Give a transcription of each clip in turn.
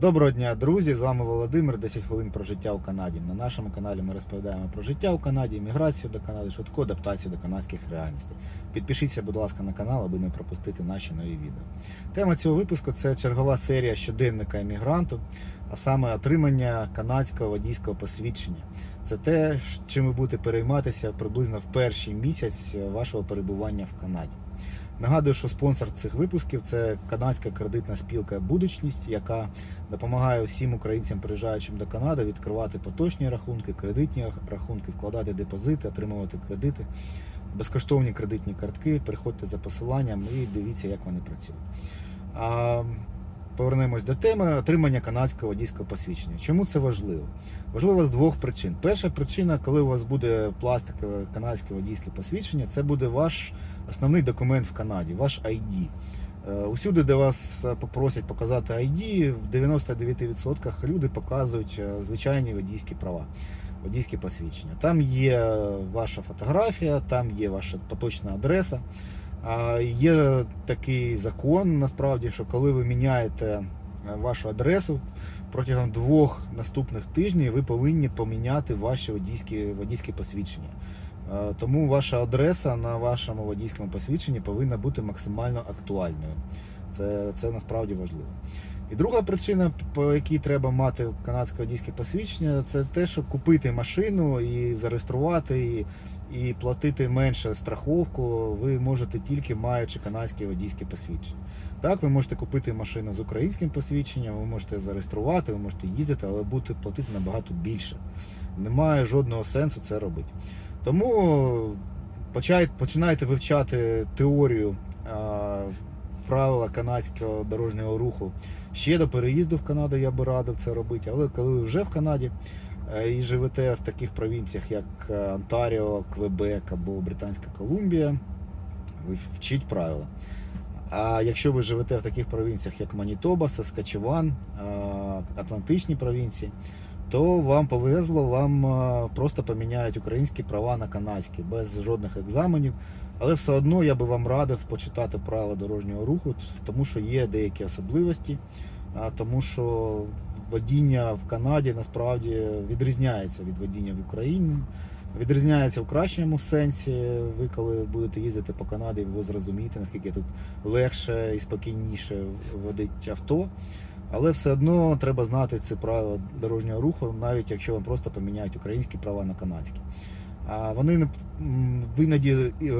Доброго дня, друзі! З вами Володимир. 10 хвилин про життя у Канаді. На нашому каналі ми розповідаємо про життя у Канаді, міграцію до Канади, швидку адаптацію до канадських реальностей. Підпишіться, будь ласка, на канал, аби не пропустити наші нові відео. Тема цього випуску це чергова серія щоденника емігранту, а саме отримання канадського водійського посвідчення. Це те, чим ви будете перейматися приблизно в перший місяць вашого перебування в Канаді. Нагадую, що спонсор цих випусків це канадська кредитна спілка Будучність, яка допомагає усім українцям, приїжджаючим до Канади, відкривати поточні рахунки, кредитні рахунки, вкладати депозити, отримувати кредити, безкоштовні кредитні картки. Приходьте за посиланням і дивіться, як вони працюють. Повернемось до теми отримання канадського водійського посвідчення. Чому це важливо? Важливо з двох причин. Перша причина, коли у вас буде пластикове канадське водійське посвідчення, це буде ваш основний документ в Канаді, ваш ID. Е, Усюди, де вас е, попросять показати ID, в 99% люди показують е, звичайні водійські права, водійські посвідчення. Там є ваша фотографія, там є ваша поточна адреса. А Є такий закон, насправді, що коли ви міняєте е, вашу адресу протягом двох наступних тижнів, ви повинні поміняти ваші водійські, водійські посвідчення. Е, Тому ваша адреса на вашому водійському посвідченні повинна бути максимально актуальною. Це, це насправді важливо. І друга причина, по якій треба мати канадське водійське посвідчення, це те, щоб купити машину і зареєструвати її, і платити менше страховку. Ви можете тільки маючи канадське водійське посвідчення. Так, ви можете купити машину з українським посвідченням, ви можете зареєструвати, ви можете їздити, але будете платити набагато більше. Немає жодного сенсу це робити. Тому починайте вивчати теорію правила канадського дорожнього руху ще до переїзду в Канаду. Я би радив це робити. Але коли ви вже в Канаді і живете в таких провінціях, як е, Онтаріо, Квебек або Британська Колумбія, ви вчіть правила. А якщо ви живете в таких провінціях, як Манітоба, Саскачеван, Атлантичні провінції, то вам повезло, вам просто поміняють українські права на канадські без жодних екзаменів. Але все одно я би вам радив почитати правила дорожнього руху, тому що є деякі особливості, тому що водіння в Канаді насправді відрізняється від водіння в Україні. Відрізняється в кращому сенсі. Ви коли будете їздити по Канаді, ви зрозумієте, наскільки тут легше і спокійніше водить авто. Але все одно треба знати ці правила дорожнього руху, навіть якщо вам просто поміняють українські права на канадські. Вони іноді е,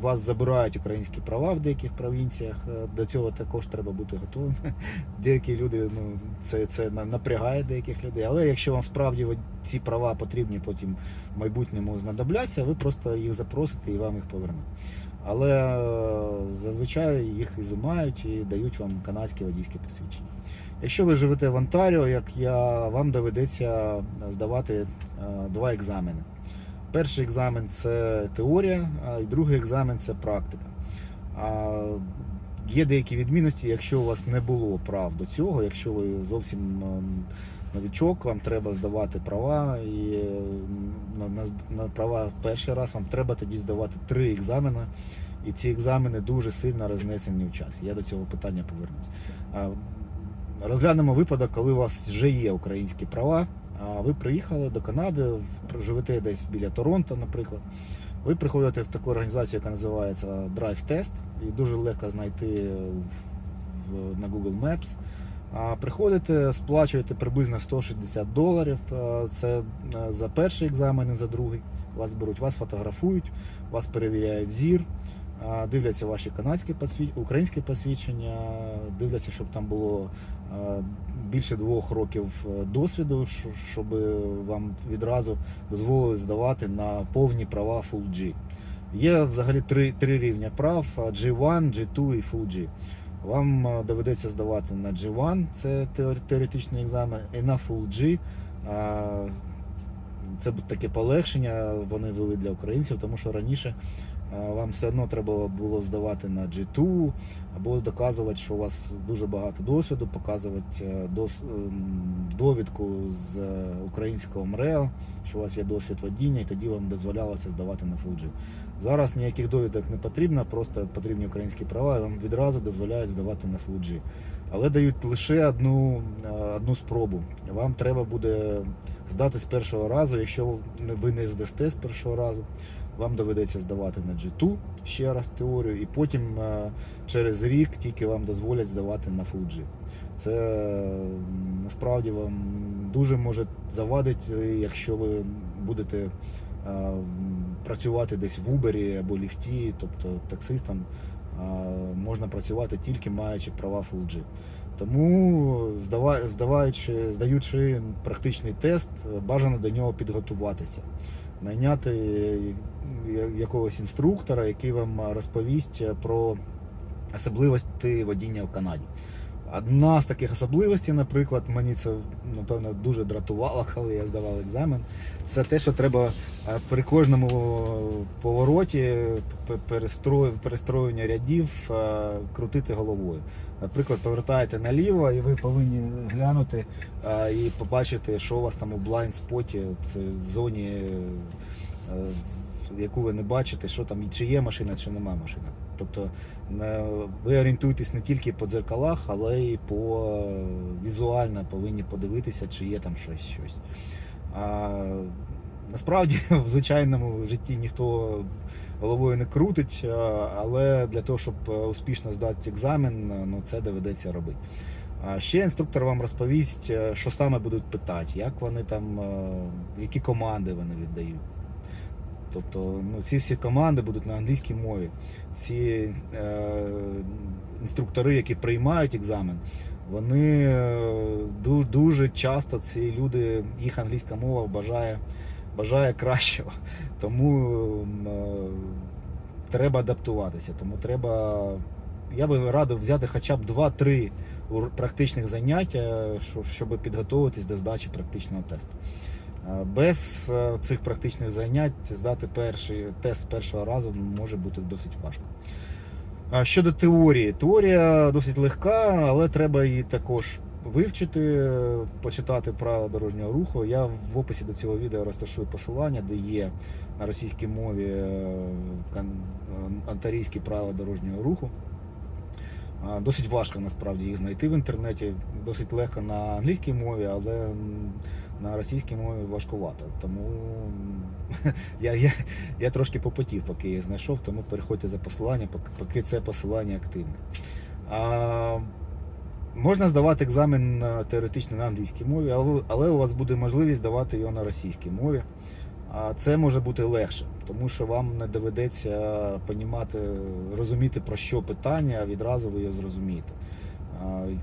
вас забирають українські права в деяких провінціях. Е, До цього також треба бути готовим. Деякі люди ну це, це на- напрягає деяких людей. Але якщо вам справді ці права потрібні потім в майбутньому знадобляться, ви просто їх запросите і вам їх повернуть. Але е, зазвичай їх ізимають і дають вам канадське водійське посвідчення. Якщо ви живете в Онтаріо, як я, вам доведеться здавати два екзамени. Перший екзамен це теорія, а другий екзамен це практика. А є деякі відмінності, якщо у вас не було прав до цього, якщо ви зовсім новічок, вам треба здавати права, і на, на, на права перший раз вам треба тоді здавати три екзамени. І ці екзамени дуже сильно рознесені в часі. Я до цього питання повернусь. Розглянемо випадок, коли у вас вже є українські права. Ви приїхали до Канади, живете десь біля Торонто, наприклад. Ви приходите в таку організацію, яка називається Drive Test, і дуже легко знайти на Google Maps. Приходите, сплачуєте приблизно 160 доларів. Це е, за перший екзамен і за другий. Вас беруть, вас фотографують, вас перевіряють зір, дивляться ваші канадські українські посвідчення, дивляться, щоб там було а, більше двох років е, досвіду, щоб вам відразу дозволили здавати на повні права Full G. Є взагалі три, три рівня прав: G1, G2 і Full G. Вам е, доведеться здавати на G1, це теоретичний екзамен, і на Full G. Це таке полегшення вони ввели для українців, тому що раніше вам все одно треба було здавати на G2 або доказувати, що у вас дуже багато досвіду, показувати е, ем, довідку з е, українського МРЕО, що у вас є досвід водіння, і тоді вам дозволялося здавати на Full G. Зараз ніяких довідок не потрібно, просто потрібні українські права, і вам відразу дозволяють здавати на Full G. Але дають лише одну, е, одну спробу. Вам треба буде здати з першого разу. Якщо ви не здасте з першого разу, вам доведеться здавати на G2 ще раз теорію, і потім е, через рік тільки вам дозволять здавати на Full G. Це насправді вам дуже може завадити, якщо ви будете е, працювати десь в Uber або ліфті, тобто таксистом е, можна працювати тільки маючи права Full G. Тому здаваючи, здаючи практичний тест, бажано до нього підготуватися, найняти якогось інструктора, який вам розповість про особливості водіння в Канаді. Одна з таких особливостей, наприклад, мені це напевно дуже дратувало, коли я здавав екзамен. Це те, що треба е, при кожному повороті п- перестрой- перестроєння рядів е, крутити головою. Наприклад, повертаєте наліво, і ви повинні глянути е, і побачити, що у вас там у блайнд споті, це в зоні, яку ви не бачите, що там, чи є машина, чи нема машини. Тобто ви орієнтуєтесь не тільки по дзеркалах, але й по е, візуально повинні подивитися, чи є там щось. щось. А, насправді в звичайному житті ніхто головою не крутить, але для того, щоб е, успішно здати екзамен, е, ну, це доведеться робити. Ще інструктор вам розповість, е, що саме будуть питати, як вони там, е, які команди вони віддають. Тобто ну, ці всі команди будуть на англійській мові. Ці е, інструктори, які приймають екзамен, вони е, дуже, дуже часто ці люди, їх англійська мова бажає, бажає кращого. Тому е, треба адаптуватися. Тому треба. Я би радив взяти хоча б 2-3 практичних заняття, щоб- щоб підготуватись до здачі практичного тесту. Без е, цих практичних занять здати перший тест першого разу може бути досить важко. Щодо теорії, теорія досить легка, але треба її також вивчити, почитати правила дорожнього руху. Я в описі до цього відео розташую посилання, де є на російській мові е, антарійські правила дорожнього руху. Досить важко насправді їх знайти в інтернеті, досить легко на англійській мові, але на російській мові важкувато. Тому я, я, я трошки попотів, поки я знайшов, тому переходьте за посилання, поки, це посилання активне. А, можна здавати екзамен теоретично на англійській мові, але, але у вас буде можливість здавати його на російській мові. А це може бути легше, тому що вам не доведеться понімати, розуміти про що питання, а відразу ви його зрозумієте.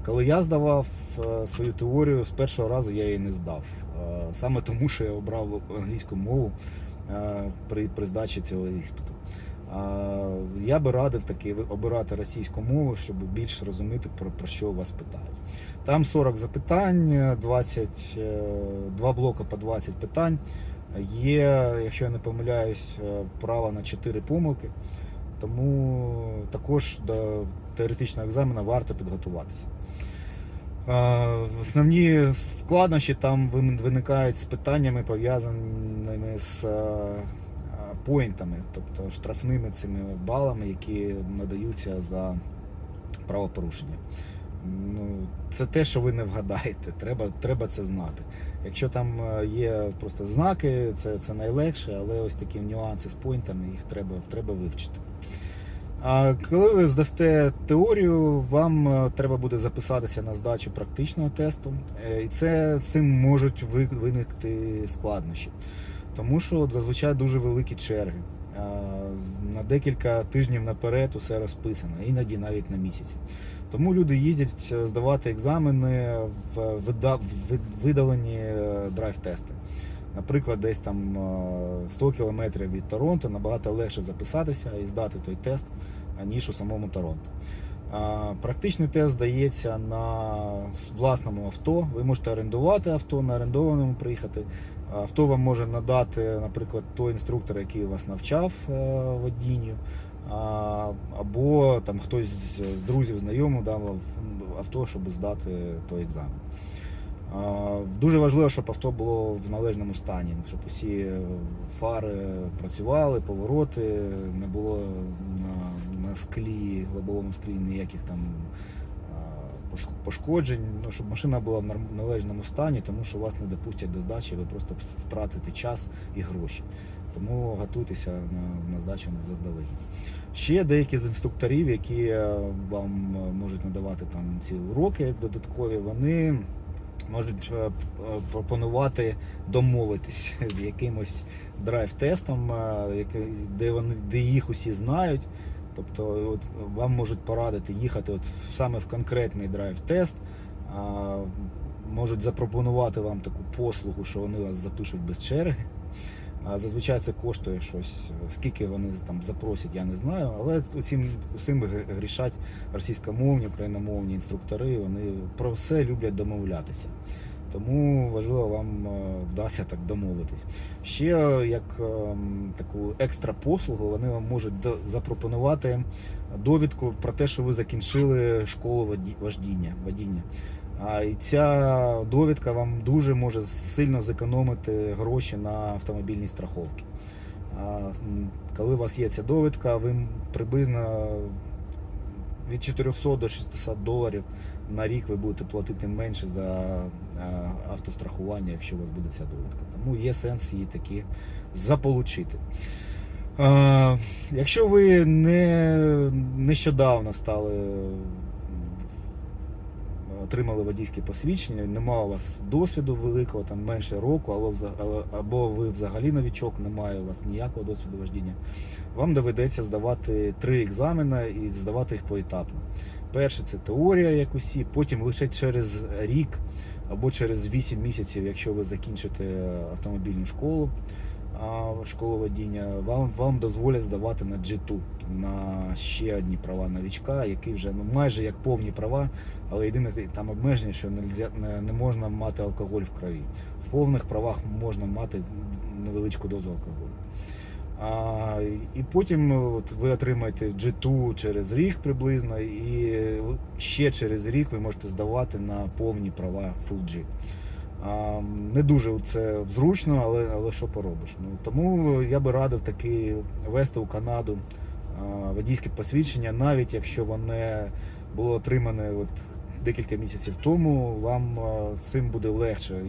Коли я здавав е, свою теорію, з першого разу я її не здав. Е, Саме тому, що я обрав англійську мову е, при, при здачі цього іспиту. Я би радив таки обирати російську мову, щоб більше розуміти, про, про що вас питають. Там 40 запитань, 20, е, два блоки по 20 питань. Є, якщо я не помиляюсь, право на 4 помилки. Тому також до теоретичного екзамену варто підготуватися. Е, Основні складнощі там виникають з питаннями, пов'язаними з е, поінтами, тобто штрафними цими балами, які надаються за правопорушення. Ну, це те, що ви не вгадаєте. Треба, треба це знати. Якщо там е, є просто знаки, це, це найлегше, але ось такі нюанси з поінтами, їх треба, треба вивчити. А коли ви здасте теорію, вам е, треба буде записатися на здачу практичного тесту, Е, і це цим можуть виникти складнощі, тому що от зазвичай дуже великі черги. На декілька тижнів наперед усе розписано, іноді навіть на місяць. Тому люди їздять е, здавати екзамени в видалені драйв-тести. Наприклад, десь там е, 100 кілометрів від Торонто набагато легше записатися і здати той тест, ніж у самому Торонто. Практичний тест здається на власному авто. Ви можете орендувати авто, на орендованому приїхати. Авто вам може надати, наприклад, той інструктор, який вас навчав е, водінню, або там хтось з друзів, знайомих дав авто, щоб здати той екзамен. Дуже важливо, щоб авто було в належному стані, щоб усі е, фари працювали, повороти, не було на, на склі, лобовому склі ніяких там пошкоджень, ну, щоб машина була в належному стані, тому що вас не допустять до здачі, ви просто втратите час і гроші. Тому готуйтеся на, на здачу заздалегідь. Ще деякі з інструкторів, які е, вам е, можуть надавати там ці уроки додаткові, вони можуть е, пропонувати домовитись з якимось драйв-тестом, е, де вони де їх усі знають. Тобто, от вам можуть порадити їхати от саме в конкретний драйв-тест, можуть запропонувати вам таку послугу, що вони вас запишуть без черги. Зазвичай це коштує щось. Скільки вони там запросять, я не знаю. Але цим усім грішать російськомовні, україномовні інструктори. Вони про все люблять домовлятися. Тому важливо вам е, вдасться так домовитись. Ще е, як ем, таку екстра послугу вони вам можуть запропонувати довідку про те, що ви закінчили школу водіння. А і ця довідка вам дуже може сильно зекономити гроші на автомобільній страховці. Коли у вас є ця довідка, ви приблизно від 400 до 600 доларів на рік ви будете платити менше за автострахування, якщо у вас буде ця довідка. Тому є сенс її таки заполучити. Якщо ви не нещодавно стали отримали водійське посвідчення, немає у вас досвіду великого, там менше року, або ви взагалі новічок, немає у вас ніякого досвіду вождіння, вам доведеться здавати три екзамени і здавати їх поетапно. Перше це теорія, як усі, потім лише через рік або через 8 місяців, якщо ви закінчите автомобільну школу, школу водіння, вам, вам дозволять здавати на G2, на ще одні права новічка, які вже ну, майже як повні права, але єдине там обмеження, що не, не можна мати алкоголь в крові. В повних правах можна мати невеличку дозу алкоголю. А, і потім от, ви отримаєте G2 через рік приблизно, і ще через рік ви можете здавати на повні права Full G. Не дуже це зручно, але, але що поробиш. Ну, тому я би радив таки вести у Канаду водійське посвідчення, навіть якщо воно було отримане от декілька місяців тому, вам з цим буде легше.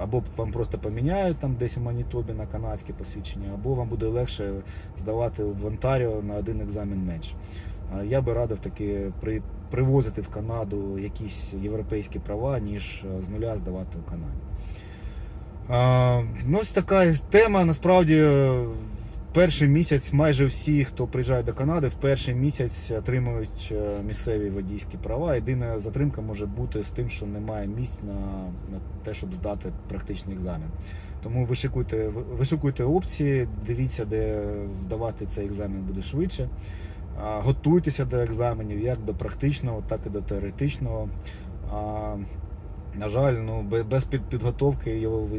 Або вам просто поміняють там десь у Манітобі на канадське посвідчення, або вам буде легше здавати в Онтаріо на один екзамен менше. Я би радив таки при, привозити в Канаду якісь європейські права, ніж е, з нуля здавати у Канаді. Ну, ось така тема. Насправді, е, перший місяць майже всі, хто приїжджає до Канади, в перший місяць отримують е, місцеві водійські права. Єдина затримка може бути з тим, що немає місць на, на те, щоб здати практичний екзамен. Тому вишикуйте, вишикуйте опції, дивіться, де здавати цей екзамен буде швидше. Готуйтеся до екзаменів, як до практичного, так і до теоретичного. На жаль, ну, без підготовки його ви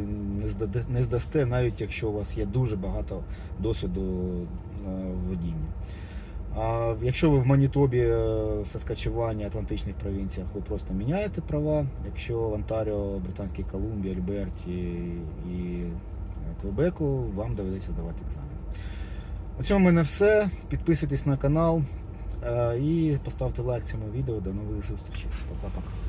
не здасте, навіть якщо у вас є дуже багато досвіду е, водіння. А якщо ви в Манітобі, е, Саскачевані, Атлантичних провінціях, ви просто міняєте права. Якщо в Онтаріо, Британській Колумбії, Альберті і Квебеку, вам доведеться здавати екзамен. На цьому в мене все. Підписуйтесь на канал е, і поставте лайк цьому відео. До нових зустрічей. Пока-пока.